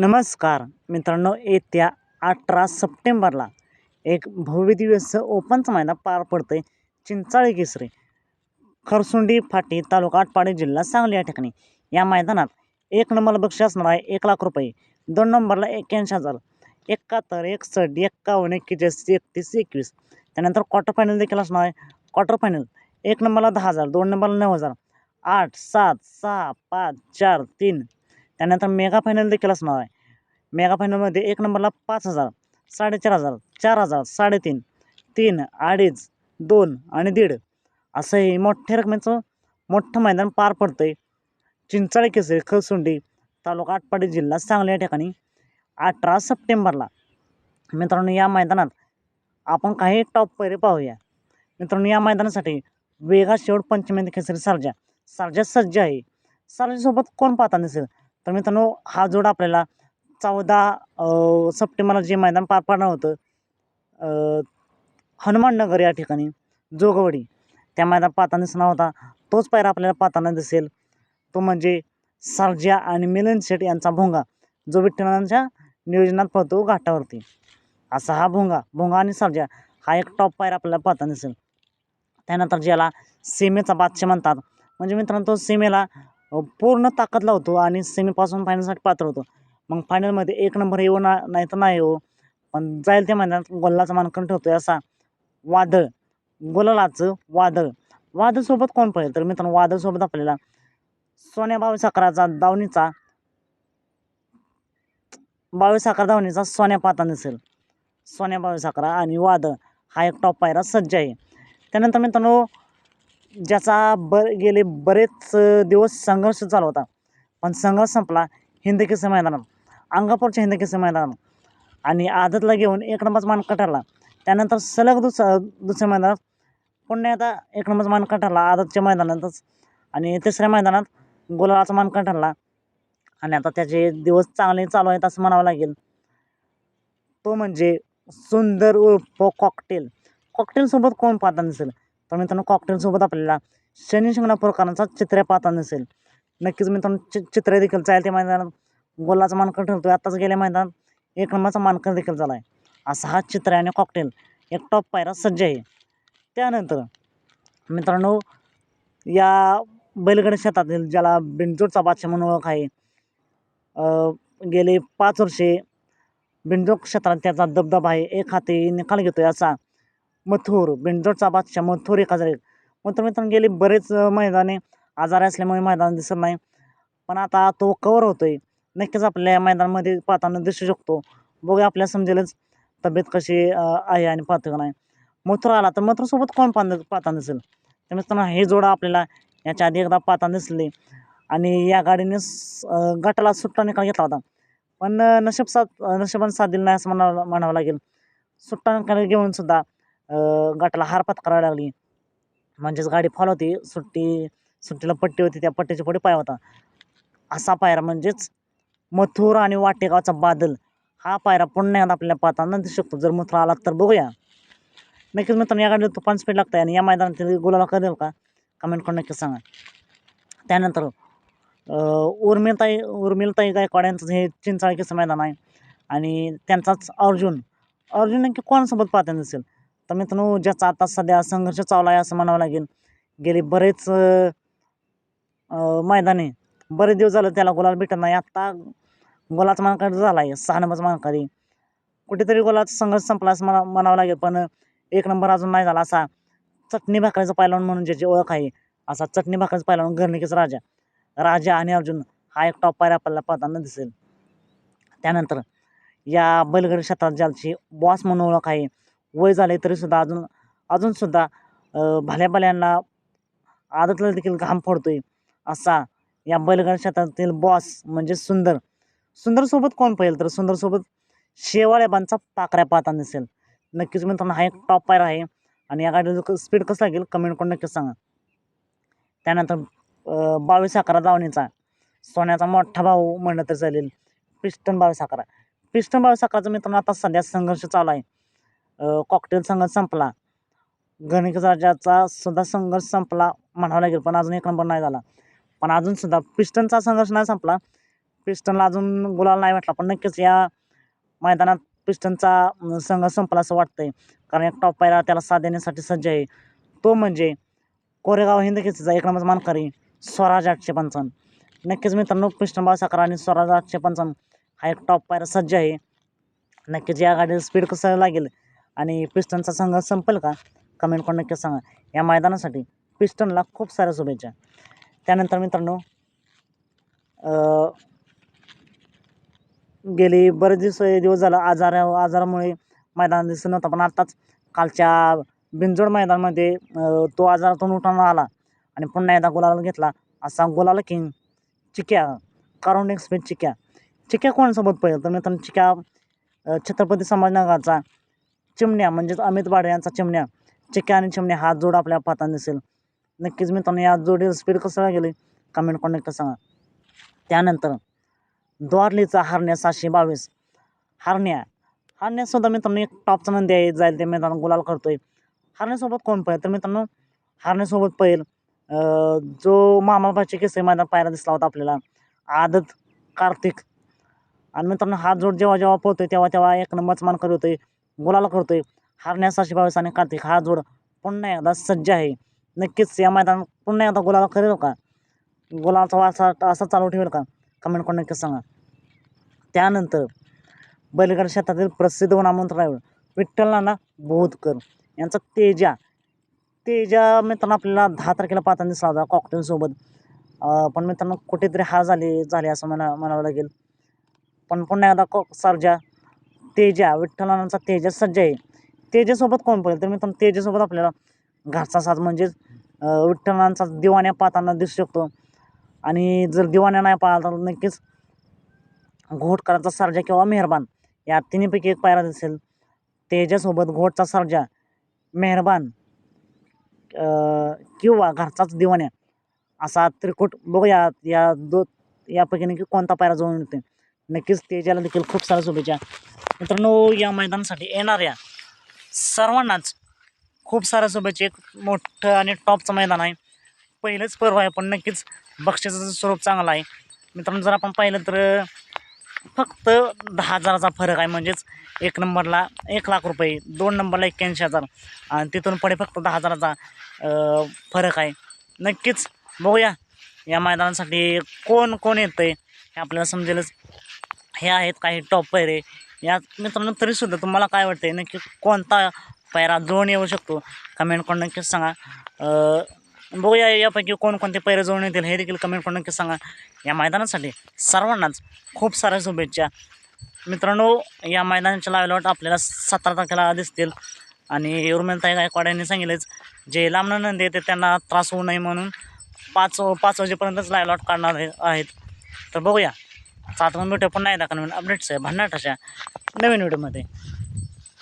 नमस्कार मित्रांनो येत्या अठरा सप्टेंबरला एक भव्य दिवस ओपनचं मैदान पार पडतं आहे चिंचाळी केसरी. खरसुंडी फाटी तालुका आटपाडी जिल्हा सांगली या ठिकाणी. या मैदानात एक नंबरला बक्षीस असणार आहे एक लाख रुपये दोन नंबरला एक्क्याऐंशी हजार एकाहत्तर एकसष्ट एक्कावन्न एक्केचाळीस एकतीस एकवीस. त्यानंतर क्वार्टर फायनल देखील असणार आहे. क्वार्टर फायनल एक नंबरला दहा हजार दोन नंबरला नऊ हजार. आठ सात सहा पाच चार तीन त्यानंतर मेगा फायनल देखील असणार आहे. मेगा फायनलमध्ये एक नंबरला पाच हजार साडेचार हजार चार हजार साडेतीन तीन अडीच दोन आणि दीड असं हे मोठ्या रकमेचं मोठं मैदान पार पडतं आहे चिंचाळे केसरी खरसुंडी तालुका आटपाडी जिल्हा सांगली या ठिकाणी अठरा सप्टेंबरला. मित्रांनो या मैदानात आपण काही टॉप पैरे पाहूया. मित्रांनो या मैदानासाठी वेगा शेवट पंचमेंद केसरी सारजा. सारजा सज्ज आहे. सारजासोबत कोण पाहता नसेल तर मित्रांनो हा जोड आपल्याला चौदा सप्टेंबरला जे मैदान पार पाडणार होतं हनुमाननगर या ठिकाणी जोगवडी त्या मैदान पाहताना दिसणार होता. तोच पायरा आपल्याला पाहताना दिसेल. तो म्हणजे सर्जा आणि मिलन शेठ यांचा भोंगा जो विठ्ठलांच्या नियोजनात पळतो घाटावरती. असा हा भोंगा भोंगा आणि सर्जा हा एक टॉप पायरा आपल्याला पाहताना दिसेल. त्यानंतर ज्याला सीमेचा बादशाह म्हणतात. म्हणजे मित्रांनो तो सीमेला पूर्ण ताकद लावतो आणि सेमीपासून फायनलसाठी पात्र होतो. मग फायनलमध्ये एक नंबर येऊ ना नाही तर नाही येऊ. पण जाईल त्या मैदानात गोल्लाचा मानकन आहे असा. वादळ. गोलालाचं वादळ. वादळसोबत कोण पाहिजे तर मित्रांनो वादळसोबत आपल्याला सोन्या बावीस अकराचा दावणीचा बावीस अकरा धावणीचा सोन्या पाता नसेल सोन्या बावीस अकरा आणि वादळ हा एक टॉप पायरा सज्ज आहे. त्यानंतर मित्रांनो ज्याचा बर गेले बरेच दिवस संघर्ष चालू होता. पण संघर्ष संपला हिंद केसरी मैदानात. अंगापूरच्या हिंद केसरी मैदानात. आणि आदतला घेऊन एक नंबरचा मान ठरला. त्यानंतर सलग दुस दुसऱ्या मैदानात पुन्हा आता एक नंबरचा मान ठरला आदतच्या मैदानातच. आणि तिसऱ्या मैदानात गुलालाचा मान ठरला. आणि आता त्याचे दिवस चांगले चालू आहेत असं म्हणावं लागेल. तो म्हणजे सुंदर उर्फ कॉकटेल. कॉकटेलसोबत कोण पाहता नसेल तर मित्रांनो कॉकटेलसोबत आपल्याला शनिशिंगणा शिंगणापूरकरांचा चित्र्या पाहता नसेल नक्कीच मित्रांनो चि चित्रे देखील चालेल त्या मैदानात. गोलाचा मानकर ठरतो आहे आत्ताच गेल्या मैदानात एक नंबरचा मानकर देखील झाला आहे असा हा चित्र आणि कॉकटेल एक टॉप पायरा सज्ज आहे. त्यानंतर मित्रांनो या बैलगड शेतातील ज्याला बिंजोडचा बादशाह म्हणून ओळख आहे गेले पाच वर्षे बिनजोड क्षेत्रात त्याचा दबदबा आहे. एक हाती निकाल घेतोय असा मथुर बिनजोडचा बादशाह मथुर एक हजार एक मथुर मित्रांनो गेले बरेच मैदाने. आजारी असल्यामुळे मैदान दिसत नाही. पण आता तो कवर होतोय. नक्कीच आपल्या या मैदानामध्ये पाहताना दिसू शकतो. बघूया आपल्या समजेलच तब्येत कशी आहे आणि पाहतो का नाही. मथुर आला तर मथुरसोबत कोण पाहता पाहता दिसेल? तर मित्रांनो हे जोडं आपल्याला याच्या आधी एकदा पाहता दिसले. आणि या गाडीने गटाला सुट्टा निकाल घेतला होता. पण नशीब साथ अ, साथ दिली नाही असं म्हणा म्हणावं लागेल. सुट्टा निकाल घेऊन सुद्धा गटाला हार पत्करावी लागली. म्हणजेच गाडी फॉल होती. सुट्टी सुट्टीला पट्टी होती. त्या पट्टीच्या पुढे पाय होता. असा पायरा म्हणजेच मथुर आणि वाटेगावचा बादल. हा पायरा पुन्हा एकदा आपल्याला पाहताना दिसू शकतो. जर मथुरा आला तर बघूया. नक्कीच मित्रांनो या गाडीला तुफान स्पीड लागतं आणि या मैदानातील गुलाला करेल का? कमेंट करून नक्कीच सांगा. त्यानंतर उर्मिलताई उर्मिलताई गायकवाड यांचं हे चिंचाळकीचं मैदान आहे. आणि त्यांचाच अर्जुन. अर्जुन नक्की कोणासोबत पाहता नसेल तर मित्रांनो ज्याचा आता सध्या संघर्ष चालू आहे असं म्हणावं लागेल. गेले बरेच मैदाने बरेच दिवस झालं त्याला गुलाल भेटत नाही. आत्ता गोलाचा मानकारी झाला आहे सहा नंबरचा मानकारी कुठेतरी गोलाचा संघर्ष संपला असं म्हणा म्हणावं लागेल पण एक नंबर अजून नाही झाला असा चटणी भाकरीचा पैलवान म्हणून ज्याची ओळख आहे असा चटणी भाकरीचा पैलवान घरणिकेचा राजा. राजा आणि अर्जुन हा एक टॉप पायरा आपल्याला पाहताना दिसेल. त्यानंतर या बैलगाडी क्षेत्रात ज्याची बॉस म्हणून ओळख आहे वय झाले तरीसुद्धा अजून अजूनसुद्धा भाल्याभाल्यांना भल्या भल्यांना आदतला देखील घाम फोडतोय असा या बैलगाड क्षेत्रातील बॉस म्हणजे सुंदर. सुंदरसोबत कोण पाहिजे तर सुंदरसोबत शेवाळ्याबांचा पाकऱ्या पाहता नसेल नक्कीच मित्रांनो हा एक टॉप पायर आहे आणि या गाडीचं स्पीड कसं लागेल कमेंट करून नक्कीच सांगा. त्यानंतर बावीस अकरा दावणीचा सोन्याचा मोठा भाऊ म्हणलं तर चालेल. पिस्टन बावीस अकरा. पिस्टन बावीस अकराचा मित्रांनो आता सध्या संघर्ष चालू आहे. कॉकटेल संघर्ष संपला. गणित राजाचा सुद्धा संघर्ष संपला म्हणावा लागेल पण अजून एक नंबर नाही झाला. पण अजूनसुद्धा पिस्टनचा संघर्ष नाही संपला. पिस्टनला अजून गुलाल नाही भेटला पण नक्कीच या मैदानात पिस्टनचा संघर्ष संपला असं वाटतंय. कारण एक टॉप पायरा त्याला साथ देण्यासाठी सज्ज आहे. तो म्हणजे कोरेगाव हिंद केसरीचा एक नंबर मानकरी स्वराज आठशे पंचावन्न नक्कीच मित्रांनो पिस्टन बाळसाकर आणि स्वराज आठशे पंचावन्न हा एक टॉप पायरा सज्ज आहे. नक्कीच या गाडीला स्पीड कसं लागेल? आणि पिस्टनचा संघ संपल का? कमेंट करून नक्की सांगा. या मैदानासाठी पिस्टनला खूप साऱ्या शुभेच्छा. त्यानंतर मित्रांनो गेली बरेच दिवस दिवस झालं आजार आजारामुळे मैदान दिसत नव्हता पण आत्ताच कालच्या बिंजोड मैदानामध्ये तो आजारातून उठून आला आणि पुन्हा एकदा गुलाला घेतला. असा गुलाला किंग चिक्या कारुंड एक्सप्रेस चिक्या. चिक्या कोणासोबत पहिलं तर मित्रांनो चिक्या छत्रपती संभाजीनगरचा चिमण्या म्हणजेच अमित बाडे यांचा चिमण्या. चिक्या आणि चिमण्या हा जोड आपल्या पाहताना दिसेल. नक्कीच मित्रांनो या जोडीला स्पीड कसं गेली कमेंट करून नक्की सांगा. त्यानंतर द्वारलीचा हरण्या सातशे बावीस. हरण्या हरण्यासुद्धा मित्रांनो एक टॉपचा नंदी आहे जाईल ते मैदान गुलाल करतोय. हरण्यासोबत कोण पळेल? तर मित्रांनो हरण्यासोबत पळेल जो मामाबाचे केसे मैदान पाहायला दिसला होता आपल्याला आदत कार्तिक. आणि मित्रांनो हा जोड जेव्हा जेव्हा पोहतोय तेव्हा तेव्हा एक नंबरच मान करतोय गुलाल करतोय. हरण्या सातशे बावीस आणि कार्तिक हा जोड पुन्हा एकदा सज्ज आहे. नक्कीच या मैदान पुन्हा एकदा गोलाला करेल का? गोलाचा वासा असा चालू ठेवेल का? कमेंट करून नक्कीच सांगा. त्यानंतर बैलगाडी शेतातील प्रसिद्ध नामवंत ड्रायव्हर विठ्ठल नाना बोधकर यांचा तेजा. तेजा मित्रांनो आपल्याला दहा तारखेला पाहताना दिसला होता कॉकटेलसोबत पण मित्रांनो कुठेतरी हार झाली झाली असं म्हणा म्हणावं लागेल. पण पुन्हा एकदा कॉ सर्जा तेजा विठ्ठलानांचा तेजा सज्ज आहे. तेजासोबत कोण पडेल? तर मित्रांनो तेजेसोबत आपल्याला घरचा साथ म्हणजेच विठ्ठलांचा दिवाण्या पाहताना दिसू शकतो. आणि जर दिवाण्या नाही पाहता तर नक्कीच घोटकरांचा सर्जा किंवा मेहरबान या तिन्हीपैकी एक पायरा दिसेल. तेजासोबत घोटचा सर्जा मेहरबान किंवा घरचाच दिवाण्या असा त्रिकूट बघूया या दो यापैकी नक्की कोणता पायरा जवळ येते नक्कीच तेजाला देखील खूप साऱ्या शुभेच्छा. मित्रांनो या मैदानासाठी येणाऱ्या सर्वांनाच खूप साऱ्या शुभेच्छा. एक मोठं आणि टॉपचं मैदान आहे. पहिलंच पर्व आहे पण नक्कीच बक्षिसाचं स्वरूप चांगलं आहे. मित्रांनो जर आपण पाहिलं तर फक्त दहा हजाराचा फरक आहे. म्हणजेच एक नंबरला एक लाख रुपये दोन नंबरला एक्क्याऐंशी हजार. आणि तिथून पुढे फक्त दहा हजाराचा फरक आहे. नक्कीच बघूया या मैदानासाठी कोण कोण येतं आहे हे आपल्याला समजेलच. हे आहेत काही टॉप पैरे या मित्रांनो तरीसुद्धा तुम्हाला काय वाटतं आहे नक्की कोणता पैरा जोडून येऊ शकतो? कमेंट करून नक्कीच सांगा. बघूया यापैकी कोणकोणते पैरे जोडून येतील हे देखील कमेंट करून नक्कीच सांगा. या मैदानासाठी सर्वांनाच खूप साऱ्या शुभेच्छा. मित्रांनो या मैदानाच्या लावल्यावर आपल्याला सतरा तारखेला दिसतील. आणि उर्मिलताई गायकवाड यांनी सांगितलेच जे लांबणं नंदी येते त्यांना त्रास होऊ नये म्हणून पाच पाच वाजेपर्यंतच लाईव्ह लॉट काढणार आहे- आहेत. तर बघूया. सात भेटूया पुन्हा एकदा नवीन अपडेट्स आहे भन्नाट अशा नवीन व्हिडिओमध्ये